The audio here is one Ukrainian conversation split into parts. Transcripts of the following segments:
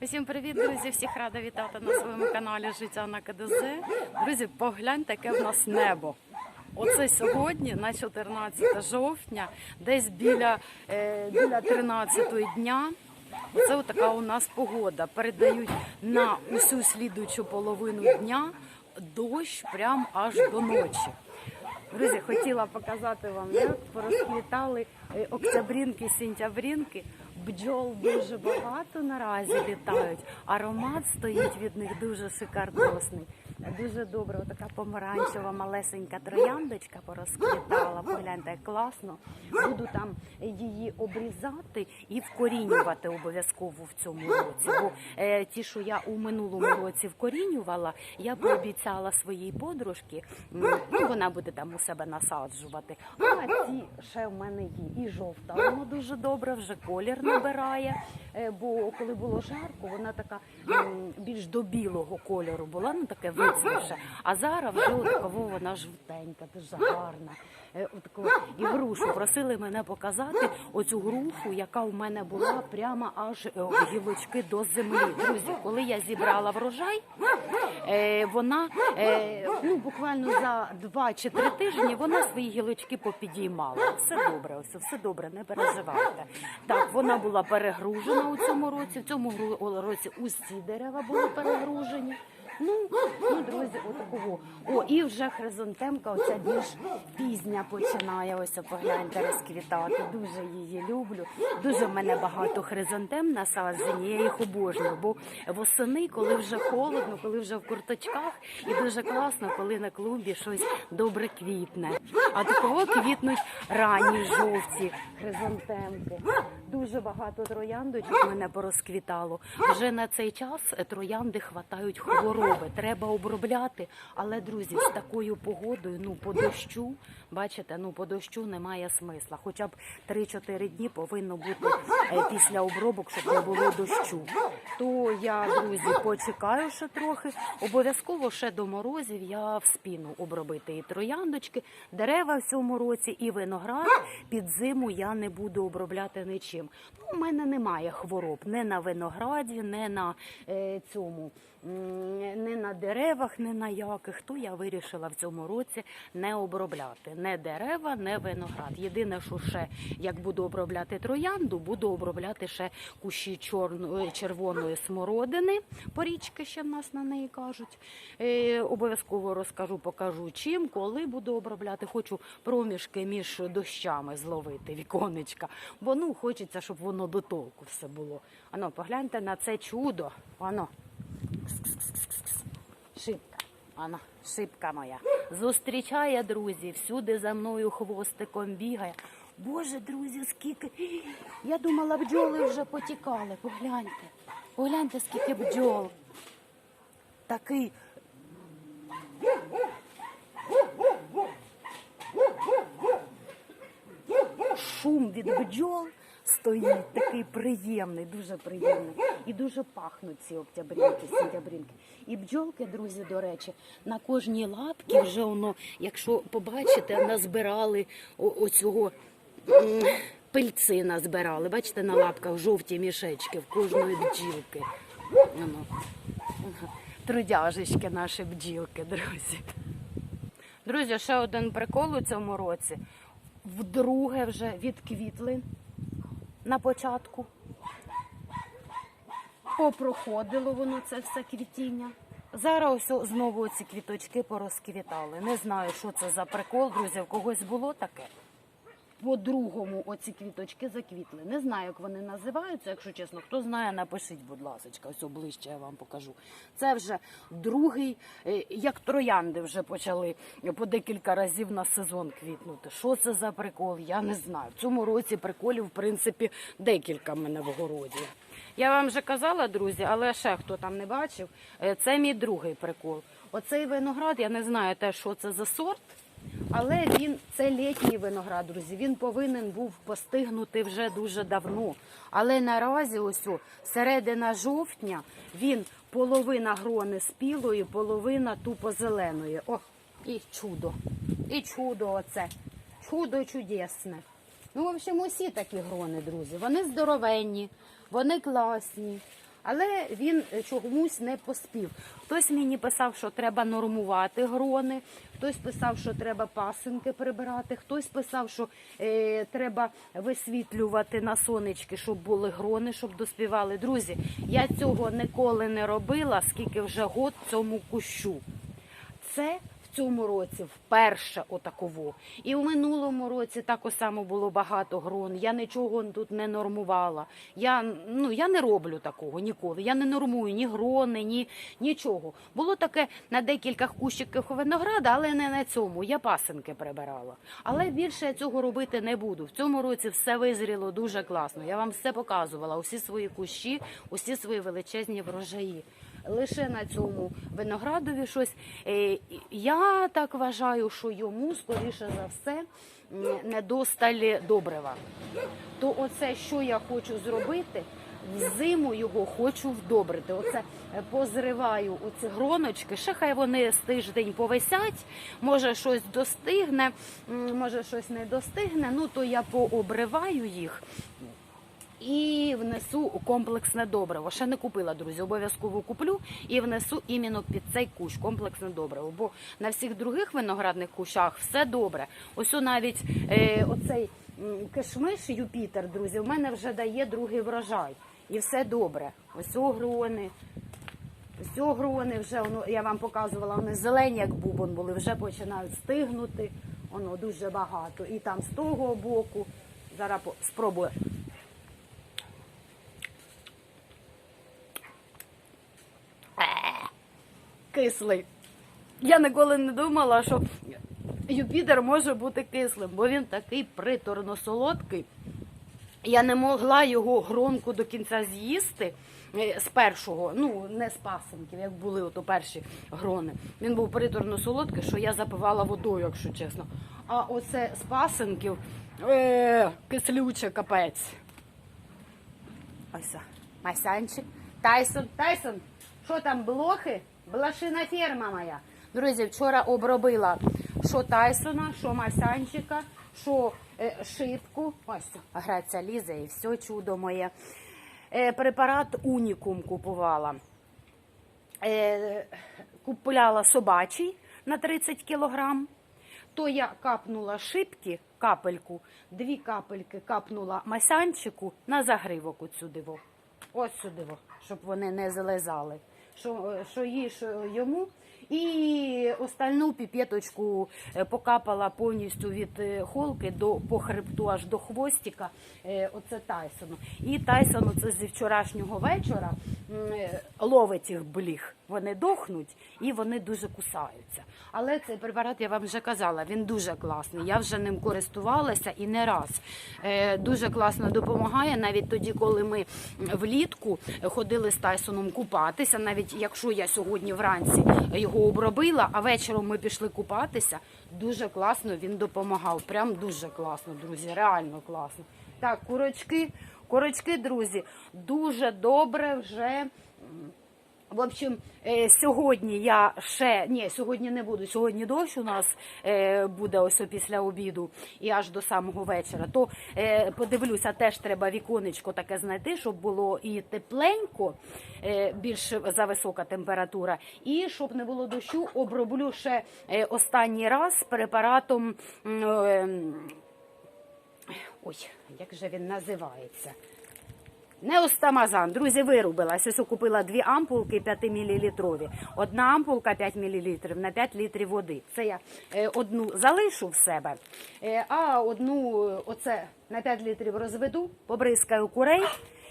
Усім привіт, друзі! Всіх рада вітати на своєму каналі Життя на КДЗ. Друзі, погляньте, яке в нас небо. Оце сьогодні, на 14 жовтня, десь біля, е, біля 13 дня. Оце така у нас погода. Передають на усю слідуючу половину дня дощ прям аж до ночі. Друзі, хотіла показати вам, як порозквітали е, октябрінки, сентябрінки. Бджол дуже багато наразі літають. Аромат стоїть від них дуже шикардосний. Дуже добре, така помаранчева малесенька трояндочка порозквітала. Погляньте, як класно. Буду там її обрізати і вкорінювати обов'язково в цьому році. Бо е, ті, що я у минулому році вкорінювала, я пообіцяла своїй подружці, м, ну вона буде там у себе насаджувати. А ці ще в мене є і жовта. Воно дуже добре, вже колір набирає. Е, Бо коли було жарко, вона така м, більш до білого кольору була, ну таке вицвівше. А зараз вже такого вона жовтенька, дуже гарна. Е, от. І грушу просили мене показати оцю грушу, яка у мене була прямо аж е, гілочки до землі. Друзі, коли я зібрала врожай, е, вона ну, буквально за два чи три тижні вона свої гілочки попідіймала. Все добре, ось все добре, не переживайте. Так, вона була перегружена у цьому році. В цьому році усі дерева були перегружені. Ну, ну, друзі, отакого. О, і вже хризантемка, оця більш пізня починає. Ось погляньте розквітати. Дуже її люблю. Дуже в мене багато хризантем насаджені. Я їх обожнюю. Бо восени, коли вже холодно, коли вже в курточках, і дуже класно, коли на клумбі щось добре квітне. А такого квітнуть ранні жовті хризантемки. Дуже багато трояндочок мене порозквітало. Вже на цей час троянди хватають хвороби. Треба обробляти. Але друзі, з такою погодою, ну по дощу, бачите, ну по дощу немає смисла. Хоча б 3-4 дні повинно бути е, після обробок, щоб не було дощу. То я, друзі, почекаю ще трохи. Обов'язково ще до морозів я в спіну обробити і трояндочки, дерева в цьому році, і виноград під зиму я не буду обробляти нічим. Ну, у мене немає хвороб не на винограді, не на е, цьому, не на деревах, не на яких. То я вирішила в цьому році не обробляти не дерева, не виноград. Єдине, що ще як буду обробляти троянду, буду обробляти ще кущі чорної червоної смородини. Порічки ще в нас на неї кажуть. Е, обов'язково розкажу, покажу чим, коли буду обробляти. Хочу проміжки між дощами зловити віконечка. Бо ну хочеться, щоб воно до толку все було. Ано, погляньте на це чудо. Ано. Шибка. Ано, шибка моя. Зустрічає друзі, всюди за мною хвостиком бігає. Боже, друзі, скільки. Я думала, бджоли вже потікали. Погляньте. Погляньте, скільки бджол. Такий. Шум від бджол стоїть, такий приємний, дуже приємний. І дуже пахнуть ці октябрінки, сентябрінки. І бджолки, друзі, до речі, на кожній лапці вже воно, якщо побачите, назбирали оцього пильці назбирали. Бачите, на лапках жовті мішечки в кожної бджілки. Трудяжечки наші бджілки, друзі. Друзі, ще один прикол у цьому році. Вдруге вже відквітли на початку. Попроходило воно це все квітіння. Зараз ось знову ці квіточки порозквітали. Не знаю, що це за прикол, друзі. В когось було таке. По-другому оці квіточки заквітли. Не знаю, як вони називаються, якщо чесно. Хто знає, напишіть, будь ласка, ось оближче я вам покажу. Це вже другий, е, як троянди вже почали по декілька разів на сезон квітнути. Що це за прикол? Я не знаю. В цьому році приколів, в принципі, декілька мене в городі. Я вам вже казала, друзі, але ще хто там не бачив, е, це мій другий прикол. Оцей виноград, я не знаю те, що це за сорт. Але він це літній виноград, друзі. Він повинен був постигнути вже дуже давно. Але наразі, ось середина жовтня, він половина грони спілої, половина тупо зеленої. О, і чудо. І чудо оце. Чудо чудесне. Ну, в общем, усі такі грони, друзі. Вони здоровенні, вони класні. Але він е, чомусь не поспів. Хтось мені писав, що треба нормувати грони, хтось писав, що треба пасинки прибирати, хтось писав, що е, треба висвітлювати на сонечки, щоб були грони, щоб доспівали. Друзі, я цього ніколи не робила, скільки вже год цьому кущу. Це цьому році вперше отаково. І в минулому році також само було багато грон. Я нічого тут не нормувала. Я, ну, я не роблю такого ніколи. Я не нормую ні грони, ні нічого. Було таке на декілька кущиків винограда, але не на цьому. Я пасинки прибирала. Але більше я цього робити не буду. В цьому році все визріло дуже класно. Я вам все показувала, усі свої кущі, усі свої величезні врожаї лише на цьому виноградові щось. Е, Я так вважаю, що йому, скоріше за все, м, недосталь добрива. То оце, що я хочу зробити, взиму його хочу вдобрити. Оце е, позриваю оці гроночки, ще хай вони з тиждень повисять, може щось достигне, може щось не достигне, ну то я пообриваю їх і внесу комплексне добриво. Ще не купила, друзі. Обов'язково куплю і внесу іменно під цей кущ комплексне добриво. Бо на всіх других виноградних кущах все добре. Ось навіть е, оцей кишмиш Юпітер, друзі, в мене вже дає другий врожай. І все добре. Ось о грони. Ось о грони вже воно, я вам показувала, вони зелені, як бубон були, вже починають стигнути. Воно дуже багато. І там з того боку. Зараз спробую. Кислий. Я ніколи не думала, що Юпітер може бути кислим, бо він такий приторно солодкий. Я не могла його гронку до кінця з'їсти е, з першого, ну не з пасенків, як були ото перші грони. Він був приторно солодкий, що я запивала водою, якщо чесно. А оце з пасенків е, кислюче капець. Ось, Масянчик. Тайсон, Тайсон, що там, блохи? Блошина ферма моя. Друзі, вчора обробила що Тайсона, що Масянчика, що е, шибку. Ось, граця лізе і все чудо моє. Е, препарат Унікум купувала. Е, купувала собачий на 30 кілограм. То я капнула шибки, капельку, дві капельки капнула масянчику на загривок от сюди. во. Ось сюди, щоб вони не залезали. Що, е, що їж що йому. І остальну піпеточку е, покапала повністю від е, холки до по хребту аж до хвостика. е, Оце Тайсону. І Тайсон оце зі вчорашнього вечора е, ловить їх бліг. Вони дохнуть і вони дуже кусаються. Але цей препарат, я вам вже казала, він дуже класний. Я вже ним користувалася і не раз. Е, Дуже класно допомагає, навіть тоді, коли ми влітку ходили з Тайсоном купатися, навіть якщо я сьогодні вранці його обробила, а вечором ми пішли купатися, дуже класно він допомагав. Прям дуже класно, друзі, реально класно. Так, курочки, курочки, друзі, дуже добре вже. В общем, е, сьогодні я ще ні, сьогодні не буду. Сьогодні дощ у нас е, буде ось після обіду і аж до самого вечора. То е, подивлюся, теж треба віконечко таке знайти, щоб було і тепленько, більш за висока температура, і щоб не було дощу, оброблю ще останній раз препаратом. Ой, як же він називається? Неостамазан, друзі, вирубилась. Ось купила дві ампулки 5-мілілітрові. Одна ампулка 5 мл на 5 літрів води. Це я е, одну залишу в себе, е, а одну е, оце на 5 літрів розведу, побризкаю курей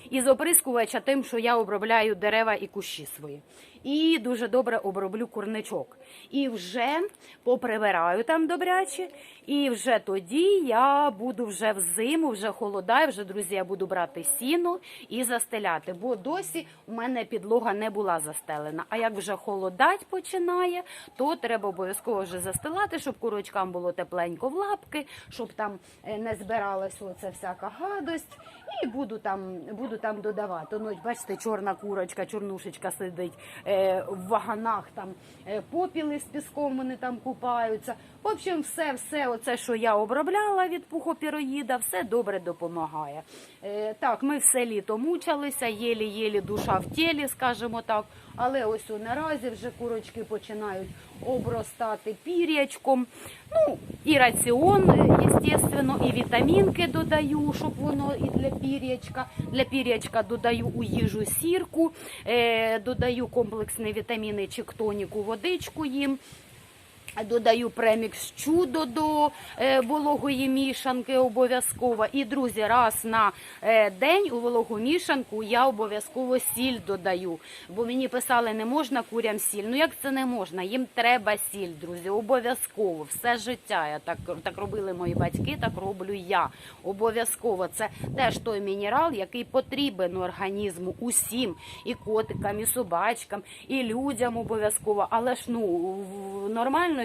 і з оприскувача тим, що я обробляю дерева і кущі свої. І дуже добре оброблю курничок. І вже поприбираю там добряче. І вже тоді я буду вже взиму, вже холодає, вже друзі, я буду брати сіно і застеляти. Бо досі у мене підлога не була застелена. А як вже холодать починає, то треба обов'язково вже застилати, щоб курочкам було тепленько в лапки, щоб там е, не збиралася оця всяка гадость. І буду там, буду там додавати. Ну, бачите, чорна курочка, чорнушечка сидить в ваганах там е, попіли з піском, вони там купаються. В общем, все, все, оце, що я обробляла від пухопіроїда, все добре допомагає. Е, так, ми все літо мучилися, єлі-єлі душа в тілі, скажімо так. Але ось у наразі вже курочки починають обростати пір'ячком. Ну, і раціон, звісно, і вітамінки додаю, щоб воно і для пір'ячка. Для пір'ячка додаю у їжу сірку, е, додаю комплексні вітаміни чіктоніку, водичку їм. Додаю премікс чудо до е, вологої мішанки обов'язково. І, друзі, раз на е, день у вологу мішанку я обов'язково сіль додаю. Бо мені писали, не можна курям сіль. Ну як це не можна? Їм треба сіль, друзі, обов'язково. Все життя. Я так, так робили мої батьки, так роблю я. Обов'язково. Це теж той мінерал, який потрібен організму усім, і котикам, і собачкам, і людям обов'язково. Але ж ну в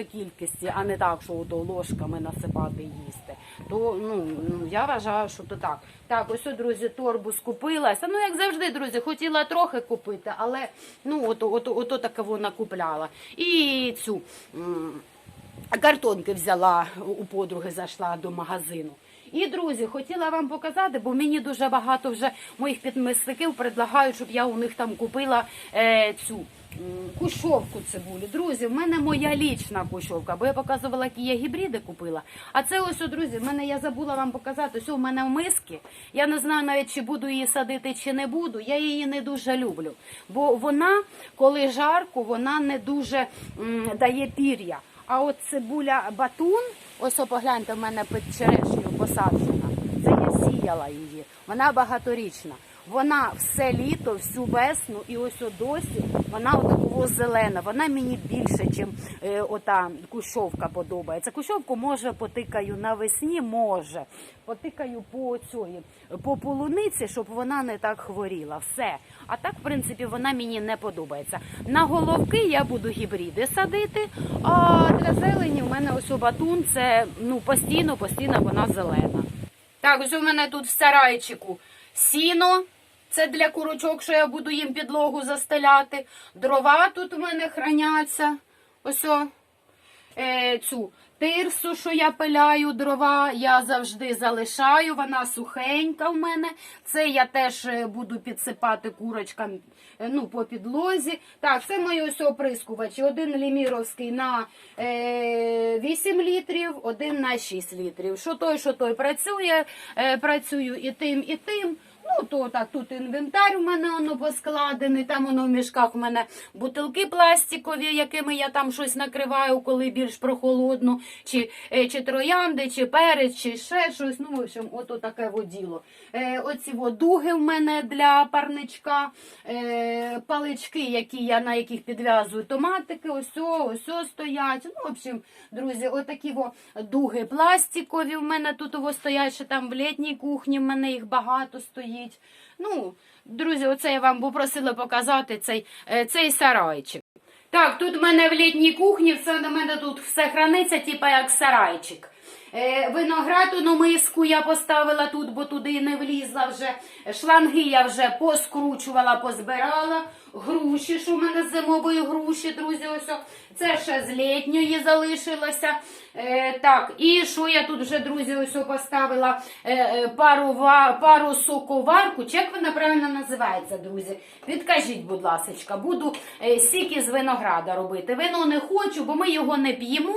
нормальної кількості, а не так, що ложками насипати їсти. То ну, ну я вважаю, що то так. Так, ось, друзі, торбу скупилася. Ну, як завжди, друзі, хотіла трохи купити, але ну ото, ото, ото таке вона купляла. І цю. Картонки взяла у подруги, зайшла до магазину. І друзі, хотіла вам показати, бо мені дуже багато вже моїх підмисників предлагають, щоб я у них там купила е, цю кущовку цибулі. Друзі, в мене моя лічна кущовка, бо я показувала, які я гібриди купила. А це ось, друзі, в мене я забула вам показати. Ось у мене в миски. Я не знаю навіть, чи буду її садити, чи не буду. Я її не дуже люблю. Бо вона, коли жарко, вона не дуже дає пір'я. А от цибуля батун, ось о, погляньте, в мене під черешнею посаджена. Це я сіяла її. Вона багаторічна. Вона все літо, всю весну, і ось досі вона отакого зелена. Вона мені більше, ніж е, ота кущовка подобається. Кущовку може потикаю навесні, може. Потикаю по цьої, по полуниці, щоб вона не так хворіла. Все. А так, в принципі, вона мені не подобається. На головки я буду гібриди садити. А для зелені в мене ось батун це ну постійно, постійно вона зелена. Так, ось у мене тут в сарайчику сіно. Це для курочок, що я буду їм підлогу застеляти. Дрова тут у мене храняться. Ось о, е, цю тирсу, що я пиляю дрова, я завжди залишаю. Вона сухенька в мене. Це я теж е, буду підсипати курочкам е, ну, по підлозі. Так, це мої ось оприскувачі. Один ліміровський на е, 8 літрів, один на 6 літрів. Що той, що той працює, е, працюю і тим, і тим. Ну, то так, тут інвентар у мене воно поскладений, там воно в мішках у мене бутилки пластикові, якими я там щось накриваю, коли більш прохолодно, чи, е, чи троянди, чи перець, чи ще щось. Ну, в общем, ото таке воділо. Е, оці от дуги в мене для парничка, е, палички, які я, на яких підв'язую томатики, ось, ось стоять. Ну, в общем, друзі, отакі во дуги пластикові в мене тут стоять, ще там в літній кухні в мене їх багато стоїть. Ну, друзі, оце я вам попросила показати цей, е, цей сарайчик. Так, тут в мене в літній кухні, все на мене тут все храниться, типа як сарайчик. Е, виноград у миску я поставила тут, бо туди не влізла вже. Шланги я вже поскручувала, позбирала. Груші, що в мене з зимової груші, друзі, ось. Це ще з літньої залишилося. Е, так, і що я тут вже, друзі, ось поставила е, е, парова, пару соковарку. Чи як вона правильно називається, друзі? Підкажіть, будь ласка, буду е, сік із винограда робити. Вино не хочу, бо ми його не п'ємо.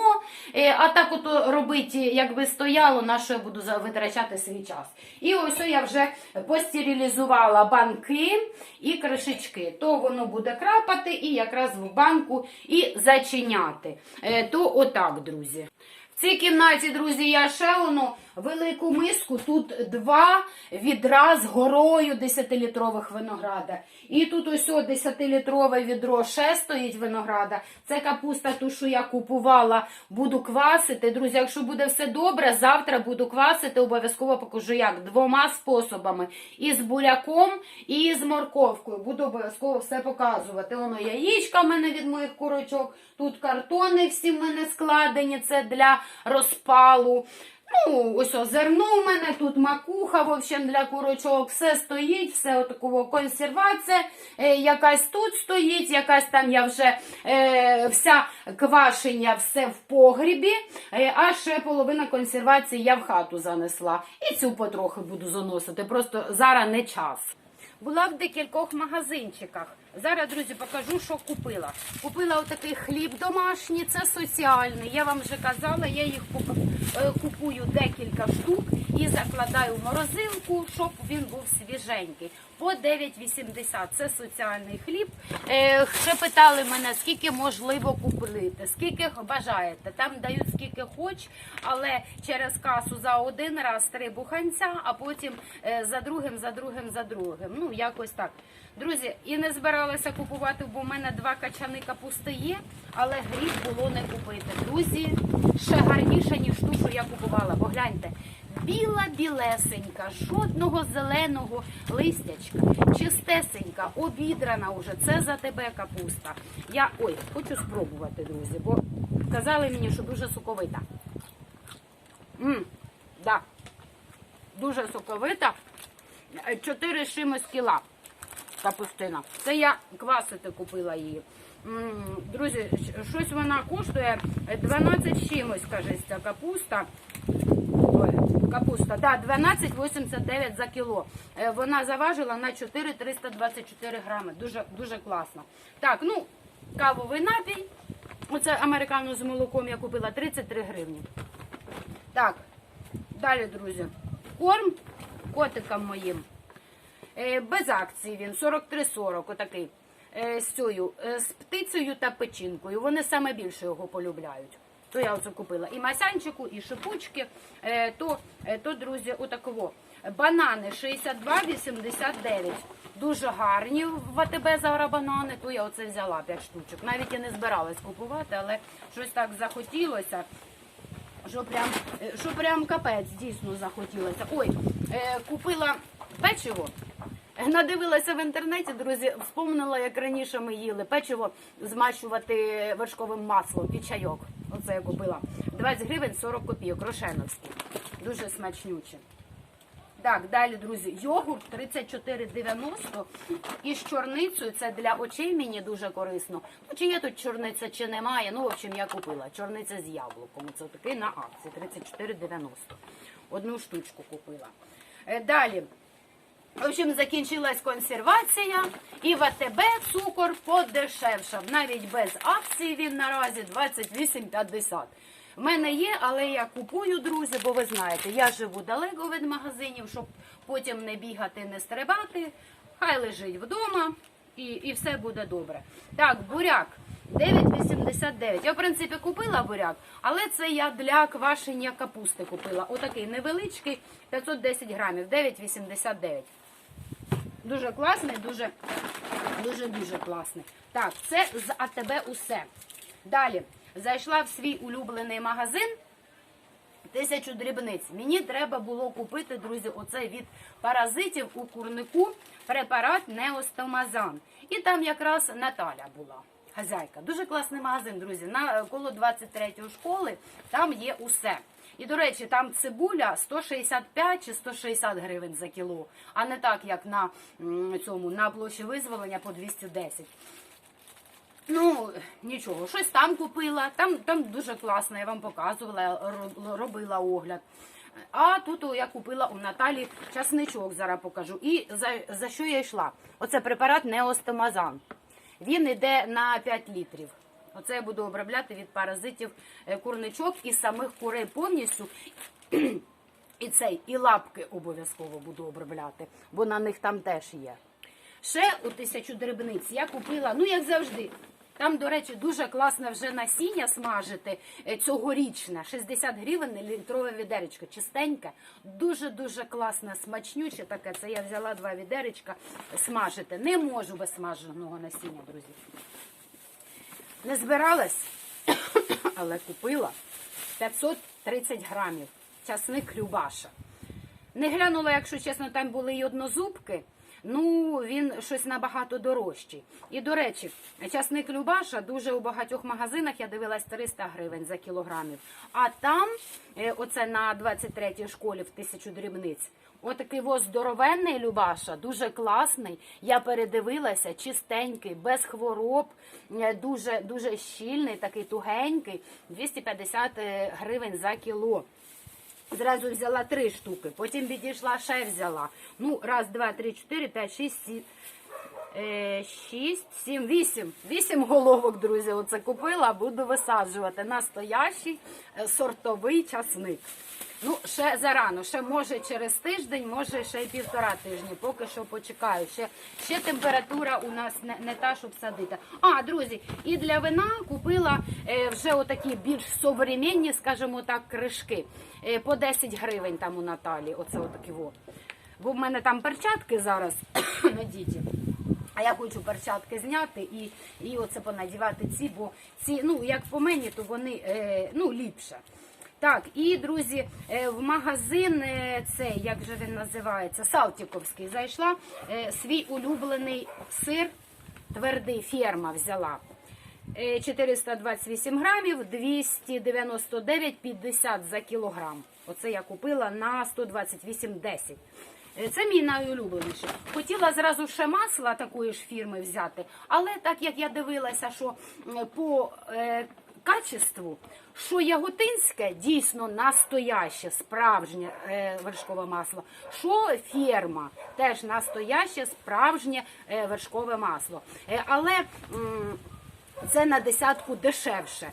Е, а так ото робити, якби стояло, на що я буду витрачати свій час. І ось я вже постерилізувала банки і кришечки. То воно буде крапати і якраз в банку і зачиняти. Е, То отак, друзі. В цій кімнаті, друзі, я ще воно велику миску. Тут два відра з горою 10-літрових винограда. І тут ось о 10-літрове відро ще стоїть винограда. Це капуста, ту, що я купувала, буду квасити. Друзі, якщо буде все добре, завтра буду квасити, обов'язково покажу як. Двома способами. І з буряком, і з морковкою. Буду обов'язково все показувати. Воно яєчка в мене від моїх курочок. Тут картони всі в мене складені, це для розпалу. Ну, ось о, зерно у мене тут макуха, в общем, для курочок все стоїть, все отакого консервація, е, якась тут стоїть, якась там я вже е, вся квашення, все в погрібі, е, а ще половина консервації я в хату занесла. І цю потрохи буду заносити, просто зараз не час. Була в декількох магазинчиках. Зараз, друзі, покажу, що купила. Купила отакий хліб домашній, це соціальний. Я вам вже казала, я їх е, купую декілька штук і закладаю в морозилку, щоб він був свіженький. По 9,80 це соціальний хліб. Е, ще питали мене, скільки можливо купити, скільки бажаєте. Там дають скільки хоч, але через касу за один раз три буханця, а потім е, за другим, за другим, за другим. Ну, якось так. Друзі, і не збиралася купувати, бо в мене два качани капусти є, але гріх було не купити. Друзі, ще гарніше, ніж ту, що я купувала. Бо гляньте, біла білесенька, жодного зеленого листячка, чистесенька, обідрана уже. Це за тебе капуста. Я ой, хочу спробувати, друзі, бо казали мені, що дуже соковита. Мм, да. Дуже соковита. Чотири з чимось кіла капустина. Це я квасити купила її. Друзі, щось вона коштує 12 з чимось, каже, ця капуста. Капуста, да, 12,89 за кіло. Е, Вона заважила на 4,324 грами. Дуже, дуже класно. Так, ну, кавовий напій. Оце американу з молоком я купила 33 гривні. Так, далі, друзі. Корм котикам моїм. Е, Без акції він 43,40, отакий. Е, З цією, е, з птицею та печінкою. Вони саме більше його полюбляють. То я оце купила. І масянчику, і шипучки. То, то друзі, отаково. Банани 62,89. Дуже гарні в АТБ зараз банани. То я оце взяла 5 штучок. Навіть я не збиралась купувати, але щось так захотілося. Що прям, що прям капець дійсно захотілося. Ой, купила печиво. Надивилася в інтернеті, друзі, вспомнила, як раніше ми їли печиво змащувати вершковим маслом і чайок. Оце я купила. 20 гривень 40 копійок, рошеновський. Дуже смачнюче. Так, далі, друзі, йогурт 34,90 із чорницею. Це для очей мені дуже корисно. Ну, чи є тут чорниця, чи немає. Ну, в общем, я купила. Чорниця з яблуком. Це такий на акції 34,90. Одну штучку купила. Е, Далі. В общем, закінчилась консервація, і в АТБ цукор подешевшав. Навіть без акції він наразі 28,50. В мене є, але я купую, друзі, бо ви знаєте, я живу далеко від магазинів, щоб потім не бігати, не стрибати. Хай лежить вдома і, і все буде добре. Так, буряк. 9,89. Я, в принципі, купила буряк, але це я для квашення капусти купила. Отакий невеличкий, 510 грамів, 9,89. Дуже класний, дуже, дуже, дуже класний. Так, це з АТБ усе. Далі зайшла в свій улюблений магазин. Тисячу дрібниць. Мені треба було купити, друзі, оцей від паразитів у курнику препарат Неостомазан. І там якраз Наталя була, хазяйка. Дуже класний магазин, друзі. На коло 23-ї школи там є усе. І, до речі, там цибуля 165 чи 160 гривень за кіло, а не так, як на цьому на площі визволення по 210. Ну, нічого, щось там купила. Там, там дуже класно, я вам показувала, робила огляд. А тут я купила у Наталі часничок, зараз покажу. І за, за що я йшла? Оце препарат Неостомазан. Він йде на 5 літрів. Оце я буду обробляти від паразитів е, курничок і самих курей повністю. І цей, і лапки обов'язково буду обробляти, бо на них там теж є. Ще у тисячу дрібниць я купила, ну як завжди. Там, до речі, дуже класне вже насіння смажити е, цьогорічне. 60 гривень літрове відеречко, чистеньке, дуже-дуже класне, смачнюче таке. Це я взяла два відеречка смажити. Не можу без смаженого насіння, друзі. Не збиралась, але купила 530 грамів часник Любаша. Не глянула, якщо чесно, там були й однозубки. Ну він щось набагато дорожчий. І до речі, часник Любаша дуже у багатьох магазинах я дивилась 300 гривень за кілограмів. А там, е, оце на 23-й школі в тисячу дрібниць. Отакий во здоровенний Любаша, дуже класний. Я передивилася, чистенький, без хвороб, е, дуже дуже щільний, такий тугенький, 250 е, гривень за кіло. Зразу взяла три штуки, потім відійшла, ще взяла. Ну, раз, два, три, чотири, п'ять, шість, сім. Е, Шість, сім, вісім. Вісім головок, друзі. Оце купила, буду висаджувати. Настоящий е, сортовий часник. Ну, ще зарано, ще може через тиждень, може ще й півтора тижні. Поки що почекаю. Ще, ще температура у нас не, не та, щоб садити. А, друзі, і для вина купила е, вже отакі більш современні, скажімо так, кришки. Е, по 10 гривень там у Наталі. Оце отакі во. Бо в мене там перчатки зараз надіті. А я хочу перчатки зняти і, і оце понадівати ці, бо ці, ну як по мені, то вони е, ну, ліпше. Так, і друзі, е, в магазин е, цей, як же він називається, Салтіковський, зайшла свій улюблений сир, твердий ферма взяла. Е, 428 грамів, 299,50 за кілограм. Оце я купила на 128,10. Е, Це мій найулюбленіший. Хотіла зразу ще масла такої ж фірми взяти, але так як я дивилася, що по е, качеству, що яготинське дійсно настояще, справжнє е, вершкове масло, що ферма теж настояще, справжнє е, вершкове масло. Е, але м, це на десятку дешевше.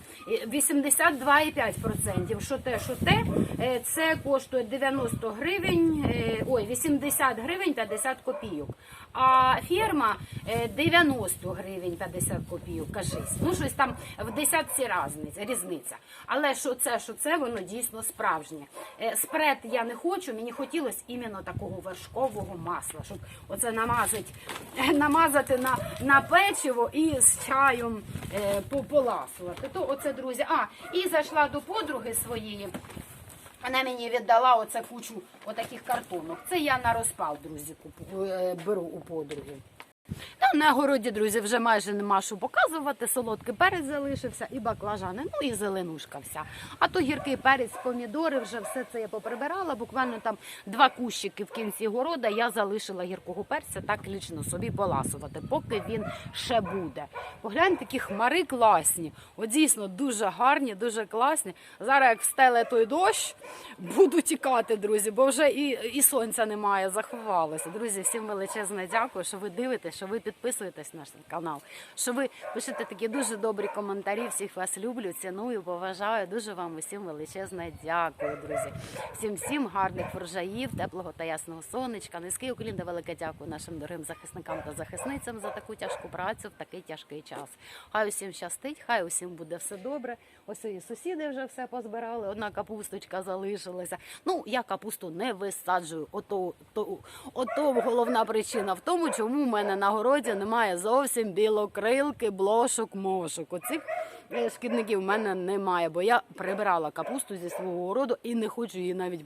82,5%. Що те, що те, е, це коштує 90 гривень, е, ой, 80 гривень та 50 копійок. А фірма е, 90 гривень 50 копійок, кажись. Ну, щось там в десятці різниця. Але що це, що це, воно дійсно справжнє. Е, Спред я не хочу, мені хотілося іменно такого вершкового масла, щоб оце намазати, намазати на, на печиво і з чаєм е, поласувати. То оце, друзі. А, і зайшла до подруги своєї. Вона мені віддала оце кучу отаких картонок. Це я на розпал, друзі, е, беру у подруги. Ну, на городі, друзі, вже майже нема що показувати. Солодкий перець залишився і баклажани, ну і зеленушка вся. А то гіркий перець, помідори, вже все це я поприбирала. Буквально там два кущики в кінці города я залишила гіркого перця так лічно собі поласувати, поки він ще буде. Погляньте, такі хмари класні. От дійсно дуже гарні, дуже класні. Зараз як встеле той дощ, буду тікати, друзі, бо вже і, і сонця немає, заховалося. Друзі, всім величезне дякую, що ви дивитесь, що ви підписуєтесь на наш канал, що ви пишете такі дуже добрі коментарі. Всіх вас люблю, ціную, поважаю. Дуже вам усім величезне дякую, друзі. Всім всім гарних врожаїв, теплого та ясного сонечка. Низький уклін та велике дякую нашим дорогим захисникам та захисницям за таку тяжку працю в такий тяжкий час. Хай усім щастить, хай усім буде все добре. Ось і сусіди вже все позбирали. Одна капусточка залишилася. Ну я капусту не висаджую. Ото то, ото головна причина в тому, чому в мене на городі немає зовсім білокрилки, блошок, мошок. Оцих е, шкідників в мене немає, бо я прибирала капусту зі свого городу і не хочу її навіть